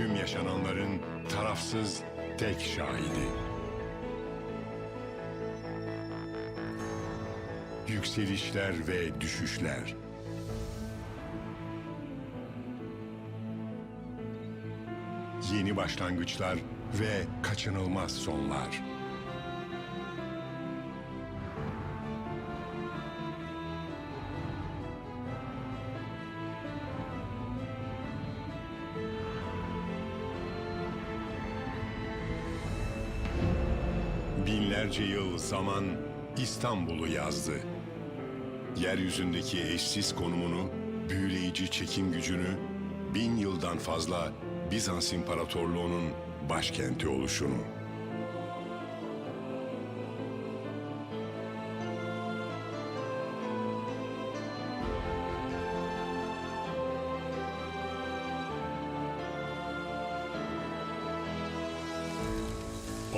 Tüm yaşananların tarafsız tek şahidi. Yükselişler ve düşüşler. Yeni başlangıçlar ve kaçınılmaz sonlar. Binlerce yıl zaman İstanbul'u yazdı. Yeryüzündeki eşsiz konumunu, büyüleyici çekim gücünü, bin yıldan fazla Bizans İmparatorluğu'nun başkenti oluşunu.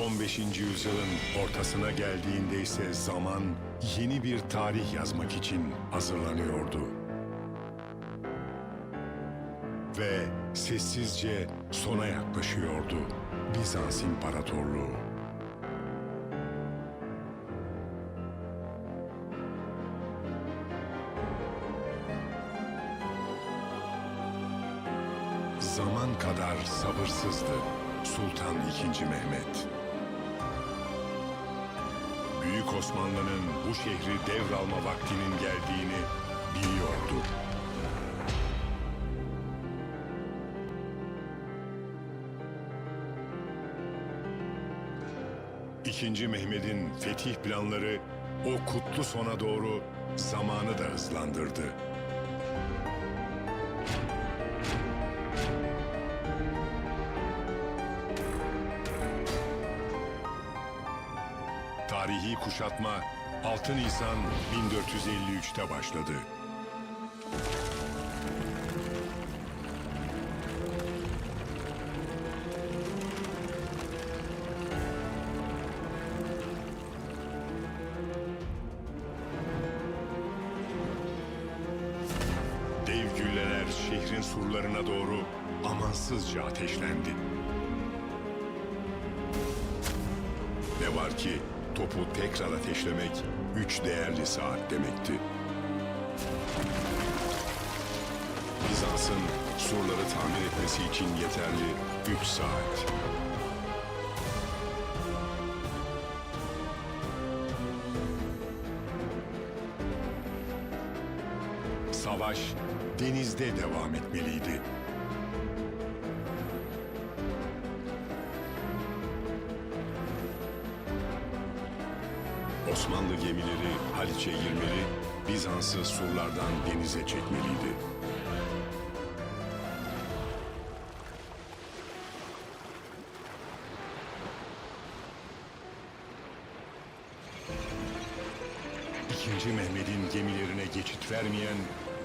...15. yüzyılın ortasına geldiğinde ise zaman... ...yeni bir tarih yazmak için hazırlanıyordu. Ve sessizce sona yaklaşıyordu Bizans İmparatorluğu. Zaman kadar sabırsızdı Sultan II. Mehmet. Büyük Osmanlı'nın bu şehri devralma vaktinin geldiğini biliyordu. İkinci Mehmet'in fetih planları o kutlu sona doğru zamanı da hızlandırdı. Tarihi kuşatma 6 Nisan 1453'te başladı. Dev gülleler şehrin surlarına doğru amansızca ateşlendi. Ne var ki topu tekrar ateşlemek üç değerli saat demekti. Bizans'ın surları tamir etmesi için yeterli üç saat. Savaş denizde devam etmeliydi. Osmanlı gemileri Haliç'e girmeli, Bizans'ı surlardan denize çekmeliydi. İkinci Mehmet'in gemilerine geçit vermeyen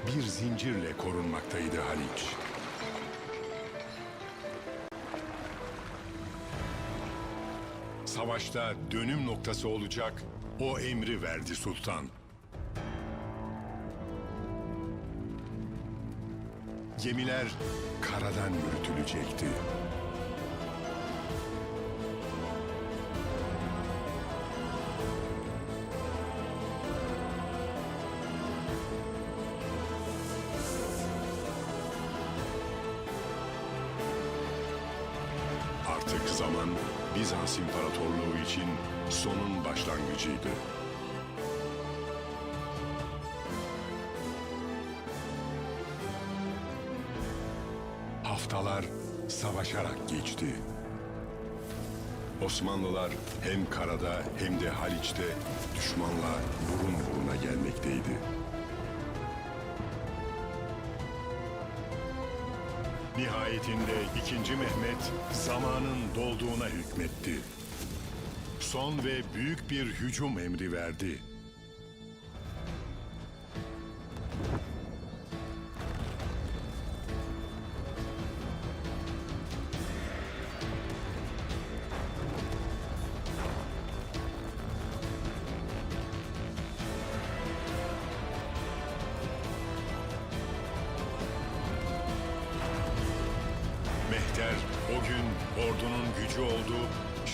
bir zincirle korunmaktaydı Haliç. Savaşta dönüm noktası olacak o emri verdi sultan. Gemiler karadan yürütülecekti. Artık zaman Bizans İmparatorluğu için sonun başlangıcıydı. Haftalar savaşarak geçti. Osmanlılar hem karada hem de Haliç'te düşmanla burun buruna gelmekteydi. Nihayetinde 2. Mehmet zamanın dolduğuna hükmetti. Son ve büyük bir hücum emri verdi.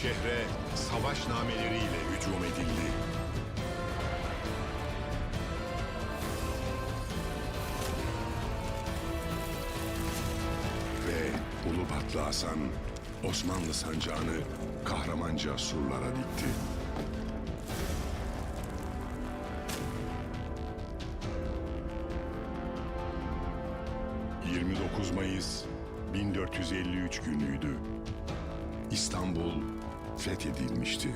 Şehre savaş nameleriyle hücum edildi. Ve Ulubatlı Hasan Osmanlı sancağını kahramanca surlara dikti. ...29 Mayıs 1453 günüydü. İstanbul fethedilmişti.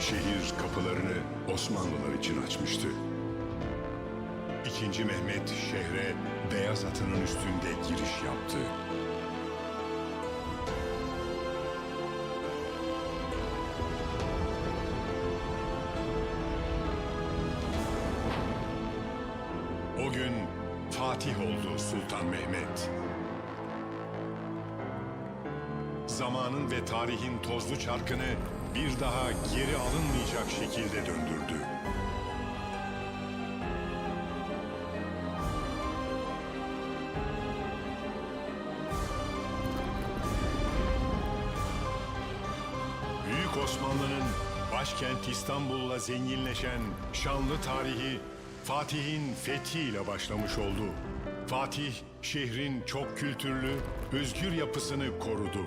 Şehir kapılarını Osmanlılar için açmıştı. İkinci Mehmet şehre beyaz atının üstünde giriş yaptı. O gün Fatih oldu Sultan Mehmet. Zamanın ve tarihin tozlu çarkını bir daha geri alınmayacak şekilde döndürdü. Büyük Osmanlı'nın başkent İstanbul'la zenginleşen şanlı tarihi Fatih'in fethiyle başlamış oldu. Fatih şehrin çok kültürlü, özgür yapısını korudu.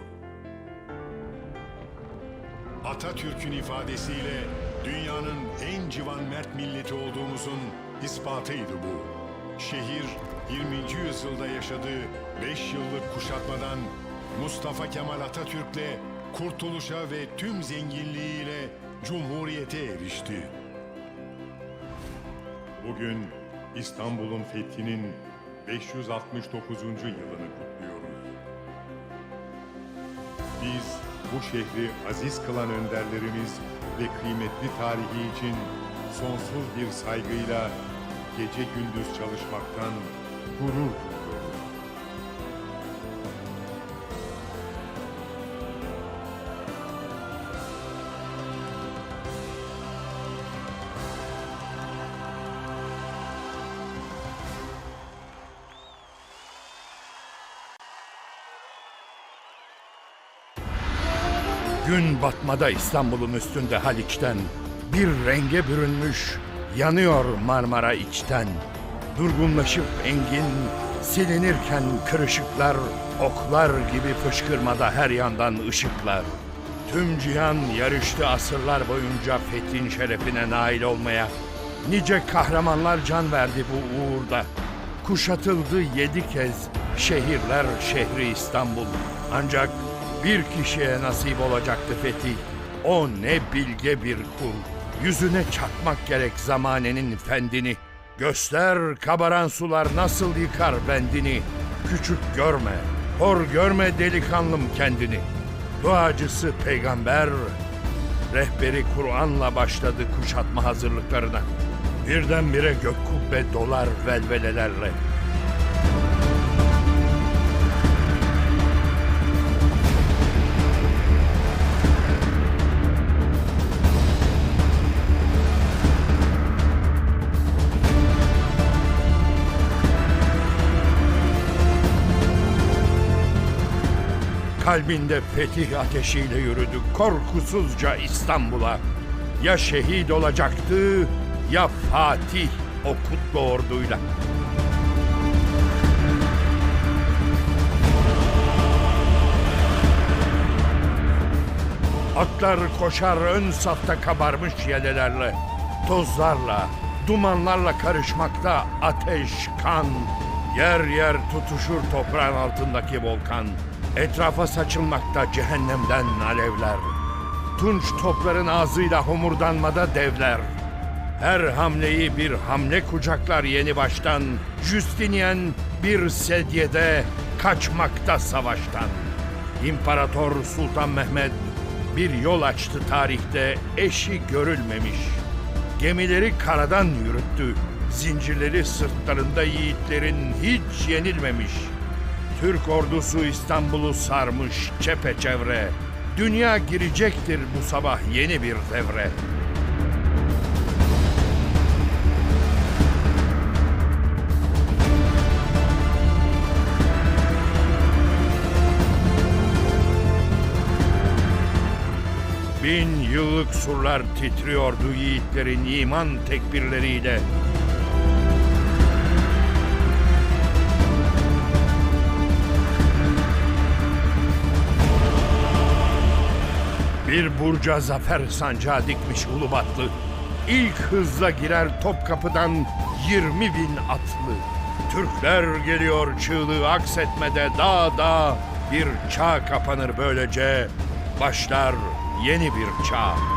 Atatürk'ün ifadesiyle dünyanın en civan mert milleti olduğumuzun ispatıydı bu. Şehir 20. yüzyılda yaşadığı 5 yıllık kuşatmadan Mustafa Kemal Atatürk'le kurtuluşa ve tüm zenginliğiyle cumhuriyete erişti. Bugün İstanbul'un fethinin 569. yılını kutluyoruz. Biz bu şehri aziz kılan önderlerimiz ve kıymetli tarihi için sonsuz bir saygıyla gece gündüz çalışmaktan gurur duyuyoruz. Gün batmada İstanbul'un üstünde Haliç'ten bir renge bürünmüş yanıyor Marmara içten. Durgunlaşıp engin silinirken kırışıklar oklar gibi fışkırmada her yandan ışıklar. Tüm cihan yarıştı asırlar boyunca fethin şerefine nail olmaya. Nice kahramanlar can verdi bu uğurda. Kuşatıldı yedi kez şehirler şehri İstanbul. Ancak bir kişiye nasip olacaktı fetih. O ne bilge bir kul. Yüzüne çakmak gerek zamanenin fendini. Göster kabaran sular nasıl yıkar bendini. Küçük görme, hor görme delikanlım kendini. Duacısı peygamber, rehberi Kur'an'la başladı kuşatma hazırlıklarına. Birdenbire gök kubbe dolar velvelelerle. Kalbinde fetih ateşiyle yürüdü korkusuzca İstanbul'a. Ya şehit olacaktı ya Fatih o kutlu orduyla. Atlar koşar ön safta kabarmış yelelerle. Tozlarla, dumanlarla karışmakta ateş, kan. Yer yer tutuşur toprağın altındaki volkan. Etrafa saçılmakta cehennemden alevler. Tunç topların ağzıyla homurdanmada devler. Her hamleyi bir hamle kucaklar yeni baştan. Justinian bir sedyede kaçmakta savaştan. İmparator Sultan Mehmet bir yol açtı tarihte eşi görülmemiş. Gemileri karadan yürüttü. Zincirleri sırtlarında yiğitlerin hiç yenilmemiş. Türk ordusu İstanbul'u sarmış çepeçevre. Dünya girecektir bu sabah yeni bir devre. Bin yıllık surlar titriyordu yiğitlerin iman tekbirleriyle. Bir burca zafer sancağı dikmiş Ulubatlı. İlk hızla girer Topkapı'dan 20 bin atlı. Türkler geliyor çığlığı aksetmede dağ dağ. Bir çağ kapanır böylece. Başlar yeni bir çağ.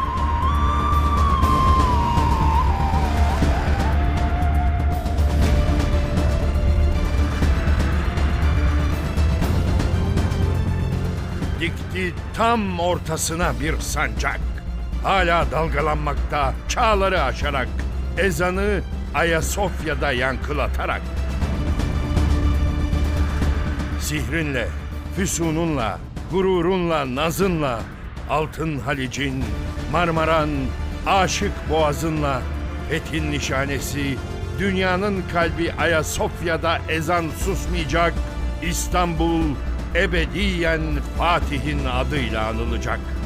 Dikti tam ortasına bir sancak. Hala dalgalanmakta çağları aşarak, ezanı Ayasofya'da yankılatarak. Sihrinle, füsununla, gururunla, nazınla, Altın Halic'in, Marmaran, Aşık Boğazınla, Fethin nişanesi, dünyanın kalbi Ayasofya'da ezan susmayacak, İstanbul ebediyen Fatih'in adıyla anılacak.''